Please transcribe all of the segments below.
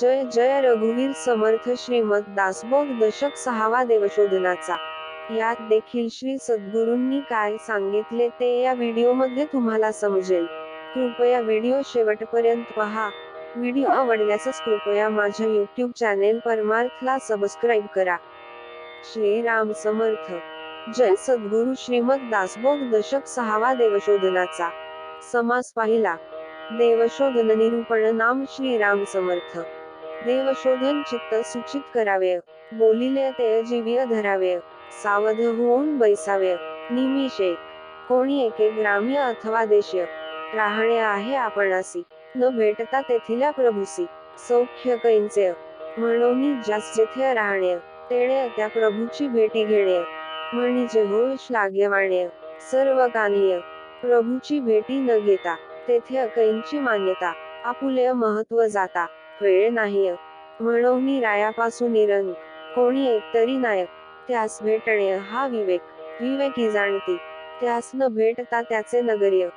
जय जय रघुवीर समर्थ श्रीमद दासबोध दशक सहावा देवशोधनाचा. यात देखील श्री सद्गुरूंनी काय सांगितले ते या व्हिडिओमध्ये तुम्हाला समजेल. कृपया व्हिडिओ शेवटपर्यंत पहा. व्हिडिओ आवडल्यास कृपया माझ्या युट्यूब चॅनेल परमार्थला सबस्क्राईब करा. श्री राम समर्थ. जय सद्गुरु श्रीमद दासबोध दशक सहावा देवशोधनाचा. समास पाहिला. देवशोधन निरूपण नाम श्री राम समर्थ. देवशोधन चित्त सूचित करावे. बोलिले ते जीव्य धरावे. सावध होऊन बैसावे. निमिषे कोणी एके ग्राम्य अथवा देशीय. राहणे आहे आपणासी. न भेटता तेथील प्रभूसी. सौख्य कैंचे. म्हणून जास जेथे राहणे. तेणे त्या प्रभूची भेटी घेणे. म्हणजे होय श्लाघ्यवाणे सर्व कानीय. प्रभूची भेटी न घेता तेथे कैंची मान्यता आपुले महत्त्व जाता. वेळ नाही म्हणून रायापासून निरंग कोणी एकतरी नायक त्यास भेटणे हा विवेक. विवेकी जाणती. त्यास न भेटता त्याचे नगर्य.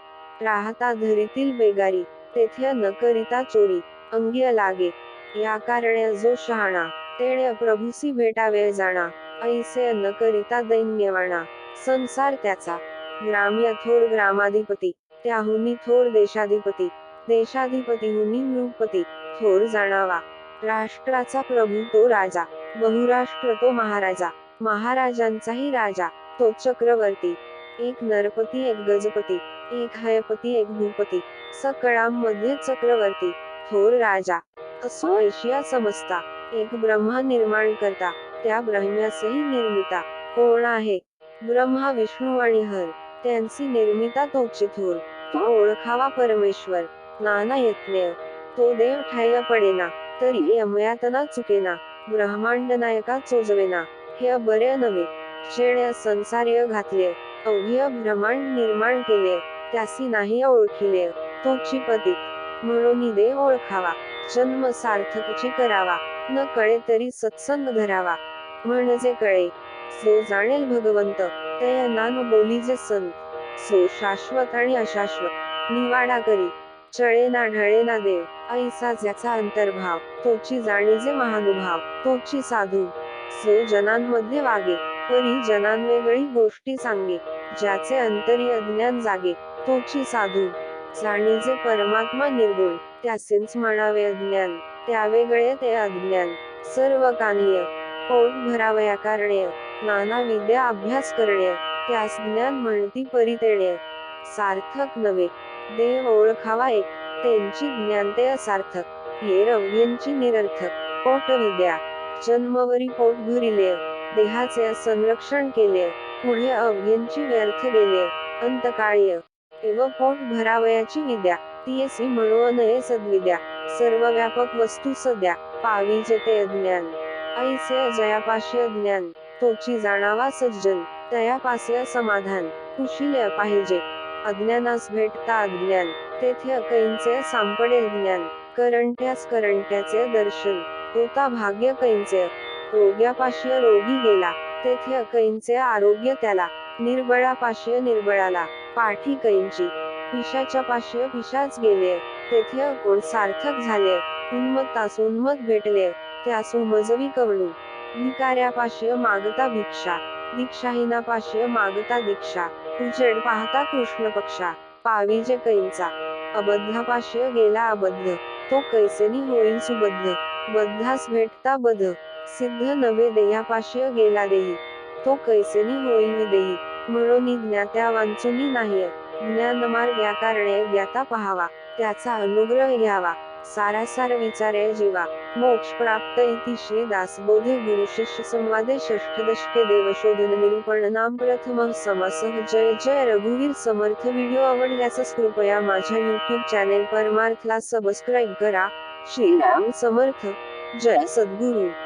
राहता धरीतील बेगारी तेथे न करिता चोरी. अंग्य लागे. या कारणे जो शहाणा तेणे प्रभूसी भेटावे जाणा. ऐसे न करिता दैन्यवाणा. संसार त्याचा. ग्राम्य थोर ग्रामाधिपती. त्याहुनी थोर देशाधिपती. देशाधिपतीहुनी नृपती. थोर जाणावा. राष्ट्राचा प्रभू तो राजा बहुराष्ट्र तो महाराजा महाराजांचाही राजा तो चक्रवर्ती. एक नरपती एक गजपती एक हयपती एक भूपती सकळांमध्ये चक्रवर्ती थोर राजा. असो ऐशिया समजता एक ब्रह्मा निर्माण करता त्या ब्रह्म्यासही निर्मिता. कोण आहे? ब्रह्मा विष्णू आणि हर त्यांची निर्मिता तो थोर. तो ओळखावा परमेश्वर नाना यज्ञ. तो देव ठाय पडेना तरी अमयातना चुकेना ब्रह्मांड नायका चोजवेना हे बरे नव्हे. शेण्या संसार्य घातले अवघ्य ब्रह्मांड निर्माण केले त्यासी नाही ओळखिले तो पती म्हणून देव ओळखावा जन्म सार्थकची करावा न कळे तरी सत्संग धरावा. म्हणजे कळे सो जाणेल भगवंत तया नान बोलीजे संत. सो शाश्वत आणि अशाश्वत निवाडा करी. चळे नाढळे ना देव ऐसा ज्याचा अंतर्भाव तोची जाणीजे महानुभाव तोची साधू. सो जनांमध्ये वागे परी जनांवेगळी गोष्टी सांगे ज्याचे अंतरी अज्ञान जागे तोची साधू. जाणीजे परमात्मा निर्गुण त्यासेच म्हणावे अज्ञान त्यावेगळे ते अज्ञान. सर्व कानीय पोट भरावया कारणे नाना विद्या अभ्यास करणे त्यास ज्ञान म्हणती परितेणे. सार्थक नव्हे देव ओळखावा एक त्यांची ज्ञान ते असार्थक हे रवघ्यांची निरर्थक पोट विद्या जन्मवरी पोट भरिले देहाचे संरक्षण केले पुढे अवघ्यांची व्यर्थ गेले अंतकाळ्य एव पोट भरावयाची विद्या तीयसी म्हणून सद्विद्या सर्व व्यापक वस्तू सद्या पावी जते अज्ञान ऐसे अजयापाशी ज्ञान तोची जाणावा सज्जन तयापासे समाधान कुशिले पाहिजे अज्ञानास भेटता अज्ञान. तेथे अकैंचे सांपडे ज्ञान करंट्यास करंट्याचे दर्शन. होता भाग्य कैंचे रोग्यापाशी रोगी गेला. तेथे अकैंचे आरोग्य त्याला. निर्बळापाशी निर्बळाला. पाठी कैंची. पिशाच्या पाशी पिशाच गेले. तेथे कोण सार्थक झाले. उन्मत्तास उन्मत भेटले. त्यासो मजवी कवणू भिकाऱ्यापाशी मागता भिक्षा. दीक्षाहीना पाशी मागता दीक्षा. उजेड पाहता कृष्ण पक्षा. पाविजे कैंचा. अबद्धापाशी गेला अबद्ध. तो कैसेनी होईल सुबद्ध. बद्धास भेटता बध सिद्ध नवे देहापाशी गेला देही तो कैसेनी होईल विदेही म्हणून ज्ञात्या वांचुनी नाही ज्ञानमार्ग या कारणे ज्ञाता पहावा. त्याचा अनुग्रह घ्यावा. सारासार विचारे जीवा. मोक्ष प्राप्त इति श्री दासबोधे गुरु शिष्य संवादे षष्ठदशके देवशोधन निरूपण नाम प्रथम समासह जय जय रघुवीर समर्थ व्हिडिओ आवडल्यास कृपया माझ्या युट्यूब चॅनेल परमार्थला सबस्क्राईब करा. श्रीराम समर्थ. जय सद्गुरू.